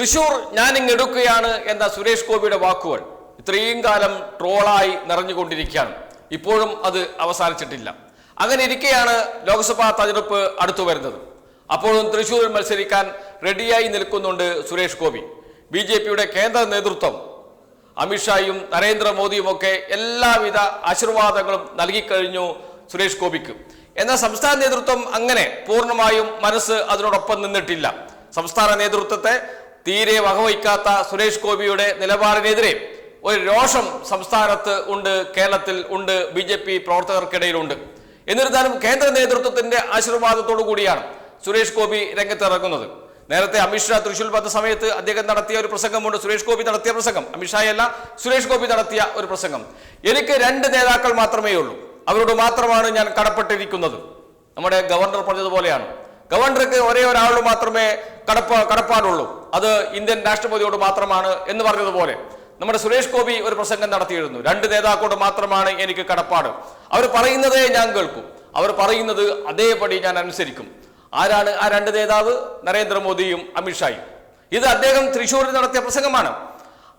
തൃശൂർ ഞാനിങ്ങെടുക്കുകയാണ് എന്ന സുരേഷ് ഗോപിയുടെ വാക്കുകൾ ഇത്രയും കാലം ട്രോളായി നിറഞ്ഞുകൊണ്ടിരിക്കുകയാണ്. ഇപ്പോഴും അത് അവസാനിച്ചിട്ടില്ല. അങ്ങനെ ഇരിക്കെയാണ് ലോക്സഭാ തെരഞ്ഞെടുപ്പ് അടുത്തു വരുന്നത്. അപ്പോഴും തൃശൂരിൽ മത്സരിക്കാൻ റെഡിയായി നിൽക്കുന്നുണ്ട് സുരേഷ് ഗോപി. ബി ജെ പിയുടെ കേന്ദ്ര നേതൃത്വം അമിത്ഷായും നരേന്ദ്രമോദിയും ഒക്കെ എല്ലാവിധ ആശീർവാദങ്ങളും നൽകിക്കഴിഞ്ഞു സുരേഷ് ഗോപിക്ക്. എന്നാൽ സംസ്ഥാന നേതൃത്വം അങ്ങനെ പൂർണമായും മനസ്സ് അതിനോടൊപ്പം നിന്നിട്ടില്ല. സംസ്ഥാന നേതൃത്വത്തെ തീരെ വകവയ്ക്കാത്ത സുരേഷ് ഗോപിയുടെ നിലപാടിനെതിരെ ഒരു രോഷം സംസ്ഥാനത്ത് ഉണ്ട് കേരളത്തിൽ ഉണ്ട് ബി ജെ പി പ്രവർത്തകർക്കിടയിലുണ്ട്. എന്നിരുന്നാലും കേന്ദ്ര നേതൃത്വത്തിന്റെ ആശീർവാദത്തോടു കൂടിയാണ് സുരേഷ് ഗോപി രംഗത്തിറങ്ങുന്നത്. നേരത്തെ അമിത്ഷാ തൃശൂർ വന്ന സമയത്ത് അദ്ദേഹം നടത്തിയ ഒരു പ്രസംഗമുണ്ട് സുരേഷ് ഗോപി നടത്തിയ പ്രസംഗം. അമിത്ഷായല്ല സുരേഷ് ഗോപി നടത്തിയ ഒരു പ്രസംഗം. എനിക്ക് രണ്ട് നേതാക്കൾ മാത്രമേ ഉള്ളൂ അവരോട് മാത്രമാണ് ഞാൻ കടപ്പെട്ടിരിക്കുന്നത്. നമ്മുടെ ഗവർണർ പറഞ്ഞതുപോലെയാണ്. ഗവർണർക്ക് ഒരേ ഒരാളോട് മാത്രമേ കടപ്പ കടപ്പാടുള്ളൂ. അത് ഇന്ത്യൻ രാഷ്ട്രപതിയോട് മാത്രമാണ് എന്ന് പറഞ്ഞതുപോലെ. നമ്മുടെ സുരേഷ് ഗോപി ഒരു പ്രസംഗം നടത്തിയിരുന്നു. രണ്ട് നേതാക്കളോട് മാത്രമാണ് എനിക്ക് കടപ്പാട്. അവർ പറയുന്നതേ ഞാൻ കേൾക്കും. അവർ പറയുന്നത് അതേപടി ഞാൻ അനുസരിക്കും. ആരാണ് ആ രണ്ട് നേതാവ്? നരേന്ദ്രമോദിയും അമിത്ഷായും ഇത് അദ്ദേഹം തൃശ്ശൂരിൽ നടത്തിയ പ്രസംഗമാണ്.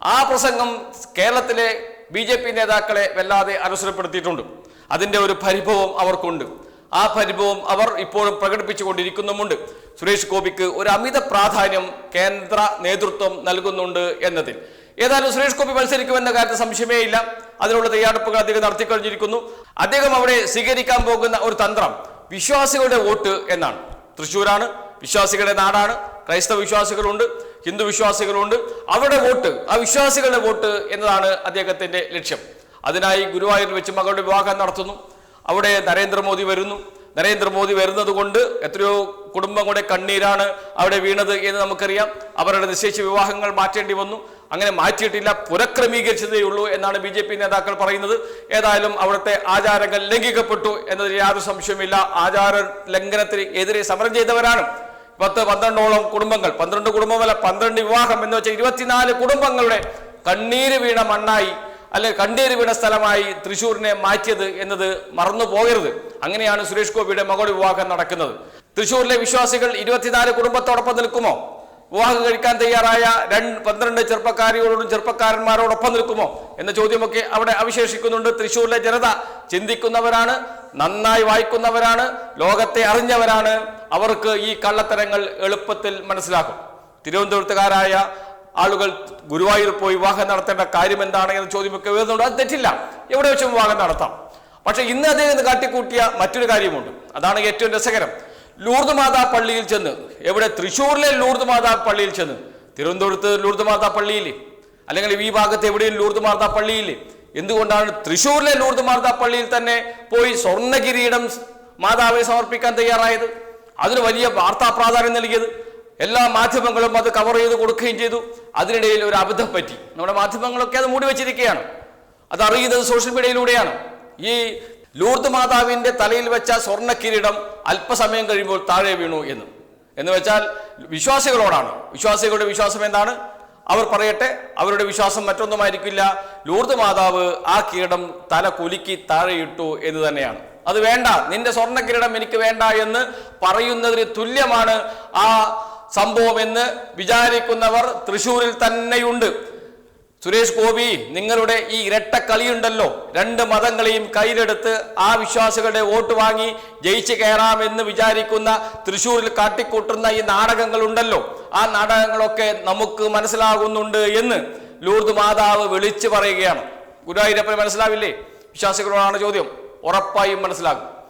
ആ പ്രസംഗം കേരളത്തിലെ ബി നേതാക്കളെ വല്ലാതെ അനുസരപ്പെടുത്തിയിട്ടുണ്ട് അതിന്റെ ഒരു പരിഭവം അവർക്കുണ്ട്. ആ പരിഭവം അവർ ഇപ്പോഴും പ്രകടിപ്പിച്ചുകൊണ്ടിരിക്കുന്നുമുണ്ട്. സുരേഷ് ഗോപിക്ക് ഒരു അമിത പ്രാധാന്യം കേന്ദ്ര നേതൃത്വം നൽകുന്നുണ്ട് എന്നതിൽ. ഏതായാലും സുരേഷ് ഗോപി മത്സരിക്കുമെന്ന കാര്യത്തിൽ സംശയമേ ഇല്ല. അതിനുള്ള തയ്യാറെടുപ്പുകൾ അദ്ദേഹം നടത്തിക്കഴിഞ്ഞിരിക്കുന്നു അദ്ദേഹം അവിടെ സ്വീകരിക്കാൻ പോകുന്ന ഒരു തന്ത്രം വിശ്വാസികളുടെ വോട്ട് എന്നാണ്. തൃശ്ശൂരാണ് വിശ്വാസികളുടെ നാടാണ് ക്രൈസ്തവ വിശ്വാസികളുണ്ട് ഹിന്ദു വിശ്വാസികളുണ്ട്. അവരുടെ വോട്ട് ആ വിശ്വാസികളുടെ വോട്ട് എന്നതാണ് അദ്ദേഹത്തിന്റെ ലക്ഷ്യം. അതിനായി ഗുരുവായൂരിൽ വെച്ച് മകളുടെ വിവാഹം നടത്തുന്നു. അവിടെ നരേന്ദ്രമോദി വരുന്നു. നരേന്ദ്രമോദി വരുന്നത് കൊണ്ട് എത്രയോ കുടുംബങ്ങളുടെ കണ്ണീരാണ് അവിടെ വീണത് എന്ന് നമുക്കറിയാം. അവരുടെ നിശ്ചയിച്ച വിവാഹങ്ങൾ മാറ്റേണ്ടി വന്നു. അങ്ങനെ മാറ്റിയിട്ടില്ല പുനഃക്രമീകരിച്ചതേ ഉള്ളൂ എന്നാണ് ബി ജെ പി നേതാക്കൾ പറയുന്നത്. ഏതായാലും അവിടുത്തെ ആചാരങ്ങൾ ലംഘിക്കപ്പെട്ടു എന്നതിൽ യാതൊരു സംശയമില്ല ആചാര ലംഘനത്തിന് എതിരെ സമരം ചെയ്തവരാണ്. പത്ത് പന്ത്രണ്ടോളം കുടുംബങ്ങൾ പന്ത്രണ്ട് കുടുംബമല്ല പന്ത്രണ്ട് വിവാഹം എന്ന് വെച്ചാൽ ഇരുപത്തിനാല് കുടുംബങ്ങളുടെ കണ്ണീര് വീണ മണ്ണായി അല്ലെ കണ്ടേര് വീണ സ്ഥലമായി തൃശ്ശൂരിനെ മാറ്റിയത് എന്നത് മറന്നു പോകരുത്. അങ്ങനെയാണ് സുരേഷ് ഗോപിയുടെ മകൾ വിവാഹം നടക്കുന്നത്. തൃശ്ശൂരിലെ വിശ്വാസികൾ ഇരുപത്തിനാല് കുടുംബത്തോടൊപ്പം നിൽക്കുമോ? വിവാഹം കഴിക്കാൻ തയ്യാറായ രണ്ട് പന്ത്രണ്ട് ചെറുപ്പക്കാരികളോടും ചെറുപ്പക്കാരന്മാരോടൊപ്പം നിൽക്കുമോ? എന്ന ചോദ്യമൊക്കെ അവിടെ അവശേഷിക്കുന്നുണ്ട്. തൃശ്ശൂരിലെ ജനത ചിന്തിക്കുന്നവരാണ് നന്നായി വായിക്കുന്നവരാണ് ലോകത്തെ അറിഞ്ഞവരാണ്. അവർക്ക് ഈ കള്ളത്തരങ്ങൾ എളുപ്പത്തിൽ മനസ്സിലാക്കും തിരുവനന്തപുരത്തുകാരായ ആളുകൾ ഗുരുവായൂർ പോയി വിവാഹം നടത്തേണ്ട കാര്യം എന്താണ് എന്ന ചോദ്യമൊക്കെ വരുന്നുണ്ട് അത് തെറ്റില്ല. എവിടെ വെച്ചും വിവാഹം നടത്താം. പക്ഷെ ഇന്ന് അദ്ദേഹം കാട്ടിക്കൂട്ടിയ മറ്റൊരു കാര്യമുണ്ട്. അതാണ് ഏറ്റവും രസകരം. ലൂർദ് മാതാ പള്ളിയിൽ ചെന്ന് എവിടെ? തൃശ്ശൂരിലെ ലൂർദ് മാതാ പള്ളിയിൽ ചെന്ന്. തിരുവനന്തപുരത്ത് ലൂർദ് മാതാ പള്ളിയിൽ അല്ലെങ്കിൽ ഈ ഭാഗത്ത് എവിടെയും ലൂർദ് മാതാ പള്ളിയിൽ എന്തുകൊണ്ടാണ് തൃശ്ശൂരിലെ ലൂർദ് മാതാ പള്ളിയിൽ തന്നെ പോയി സ്വർണ കിരീടം മാതാവിനെ സമർപ്പിക്കാൻ തയ്യാറായത്? അതിന് വലിയ വാർത്താ പ്രാധാന്യം നൽകിയത്? എല്ലാ മാധ്യമങ്ങളും അത് കവർ ചെയ്ത് കൊടുക്കുകയും ചെയ്തു. അതിനിടയിൽ ഒരു അബദ്ധം പറ്റി. നമ്മുടെ മാധ്യമങ്ങളൊക്കെ അത് മൂടി വെച്ചിരിക്കുകയാണ്. അത് അറിയുന്നത് സോഷ്യൽ മീഡിയയിലൂടെയാണ് ഈ ലൂർദ് മാതാവിന്റെ തലയിൽ വെച്ച സ്വർണ കിരീടം അല്പസമയം കഴിയുമ്പോൾ താഴെ വീണു എന്ന്. എന്ന് വെച്ചാൽ വിശ്വാസികളോടാണ്. വിശ്വാസികളുടെ വിശ്വാസം എന്താണ്? അവർ പറയട്ടെ അവരുടെ വിശ്വാസം മറ്റൊന്നുമായിരിക്കില്ല. ലൂർദ് മാതാവ് ആ കിരീടം തല കുലുക്കി താഴെയിട്ടു എന്ന് തന്നെയാണ്. അത് വേണ്ട നിന്റെ സ്വർണ കിരീടം എനിക്ക് വേണ്ട എന്ന് പറയുന്നതിന് തുല്യമാണ് ആ സംഭവം എന്ന് വിചാരിക്കുന്നവർ തൃശൂരിൽ തന്നെയുണ്ട്. സുരേഷ് ഗോപി നിങ്ങളുടെ ഈ ഇരട്ട കളിയുണ്ടല്ലോ. രണ്ട് മതങ്ങളെയും കയ്യിലെടുത്ത് ആ വിശ്വാസികളുടെ വോട്ട് വാങ്ങി ജയിച്ചു കയറാമെന്ന് വിചാരിക്കുന്ന തൃശ്ശൂരിൽ കാട്ടിക്കൂട്ടുന്ന ഈ നാടകങ്ങളുണ്ടല്ലോ. ആ നാടകങ്ങളൊക്കെ നമുക്ക് മനസ്സിലാകുന്നുണ്ട് എന്ന് ലൂർദ് മാതാവ് വിളിച്ചു പറയുകയാണ്. ഗുരുവായൂരപ്പന് മനസ്സിലാവില്ലേ? വിശ്വാസികളോടാണ് ചോദ്യം. ഉറപ്പായും മനസ്സിലാകും.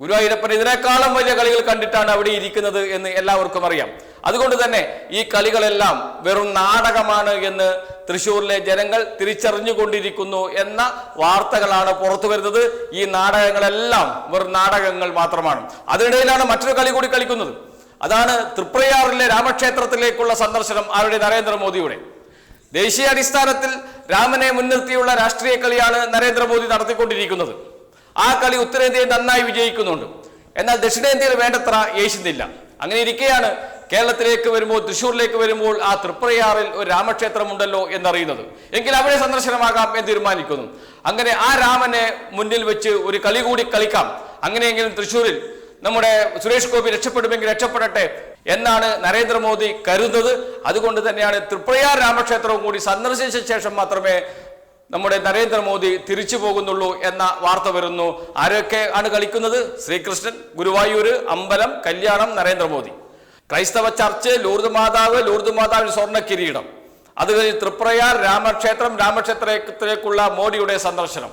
ഗുരുവായൂരപ്പൻ ഇതിനേക്കാളും വലിയ കളികൾ കണ്ടിട്ടാണ് അവിടെ ഇരിക്കുന്നത് എന്ന് എല്ലാവർക്കും അറിയാം. അതുകൊണ്ട് തന്നെ ഈ കളികളെല്ലാം വെറും നാടകമാണ് എന്ന് തൃശൂരിലെ ജനങ്ങൾ തിരിച്ചറിഞ്ഞുകൊണ്ടിരിക്കുന്നു എന്ന വാർത്തകളാണ് പുറത്തു വരുന്നത്. ഈ നാടകങ്ങളെല്ലാം വെറും നാടകങ്ങൾ മാത്രമാണ്. അതിനിടയിലാണ് മറ്റൊരു കളി കൂടി കളിക്കുന്നത്. അതാണ് തൃപ്രയാറിലെ രാമക്ഷേത്രത്തിലേക്കുള്ള സന്ദർശനം ആരുടെ? നരേന്ദ്രമോദിയുടെ. ദേശീയ അടിസ്ഥാനത്തിൽ രാമനെ മുൻനിർത്തിയുള്ള രാഷ്ട്രീയ കളിയാണ് നരേന്ദ്രമോദി നടത്തിക്കൊണ്ടിരിക്കുന്നത്. ആ കളി ഉത്തരേന്ത്യയിൽ നന്നായി വിജയിക്കുന്നുണ്ട്. എന്നാൽ ദക്ഷിണേന്ത്യയിൽ വേണ്ടത്ര യേശുന്നില്ല അങ്ങനെ ഇരിക്കെയാണ് കേരളത്തിലേക്ക് വരുമ്പോൾ തൃശ്ശൂരിലേക്ക് വരുമ്പോൾ ആ തൃപ്രയാറിൽ ഒരു രാമക്ഷേത്രമുണ്ടല്ലോ എന്നറിയുന്നത്. എങ്കിൽ അവിടെ സന്ദർശനമാകാം എന്ന് തീരുമാനിക്കുന്നു. അങ്ങനെ ആ രാമനെ മുന്നിൽ വെച്ച് ഒരു കളി കൂടി കളിക്കാം. അങ്ങനെയെങ്കിലും തൃശ്ശൂരിൽ നമ്മുടെ സുരേഷ് ഗോപി രക്ഷപ്പെടുമെങ്കിൽ രക്ഷപ്പെടട്ടെ എന്നാണ് നരേന്ദ്രമോദി കരുതുന്നത്. അതുകൊണ്ട് തന്നെയാണ് തൃപ്രയാർ രാമക്ഷേത്രവും കൂടി സന്ദർശിച്ച ശേഷം മാത്രമേ നമ്മുടെ നരേന്ദ്രമോദി തിരിച്ചു പോകുന്നുള്ളൂ എന്ന വാർത്ത വരുന്നു. ആരൊക്കെ ആണ് കളിക്കുന്നത്? ശ്രീകൃഷ്ണൻ ഗുരുവായൂർ അമ്പലം കല്യാണം നരേന്ദ്രമോദി. ക്രൈസ്തവ ചർച്ച് ലൂർദ് മാതാവ് ലൂർദ് മാതാവിന് സ്വർണ കിരീടം അത് കഴിഞ്ഞ് തൃപ്രയാർ രാമക്ഷേത്രം രാമക്ഷേത്രത്തിലേക്കുള്ള മോഡിയുടെ സന്ദർശനം.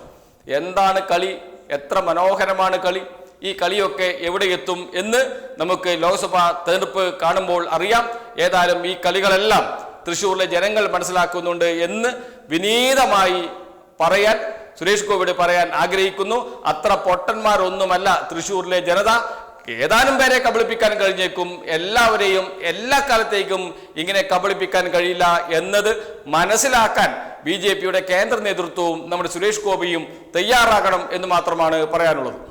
എന്താണ് കളി? എത്ര മനോഹരമാണ് കളി? ഈ കളിയൊക്കെ എവിടെ എത്തും എന്ന് നമുക്ക് ലോക്സഭാ തെരഞ്ഞെടുപ്പ് കാണുമ്പോൾ അറിയാം. ഏതായാലും ഈ കളികളെല്ലാം തൃശ്ശൂരിലെ ജനങ്ങൾ മനസ്സിലാക്കുന്നുണ്ട് എന്ന് വിനീതമായി പറയാൻ സുരേഷ് ഗോപിയുടെ പറയാൻ ആഗ്രഹിക്കുന്നു. അത്ര പൊട്ടന്മാരൊന്നുമല്ല തൃശ്ശൂരിലെ ജനത. ഏതാനും പേരെ കബളിപ്പിക്കാൻ കഴിഞ്ഞേക്കും. എല്ലാവരെയും എല്ലാ കാലത്തേക്കും ഇങ്ങനെ കബളിപ്പിക്കാൻ കഴിയില്ല എന്നത് മനസ്സിലാക്കാൻ ബി കേന്ദ്ര നേതൃത്വവും നമ്മുടെ സുരേഷ് ഗോപിയും തയ്യാറാകണം എന്ന് മാത്രമാണ് പറയാനുള്ളത്.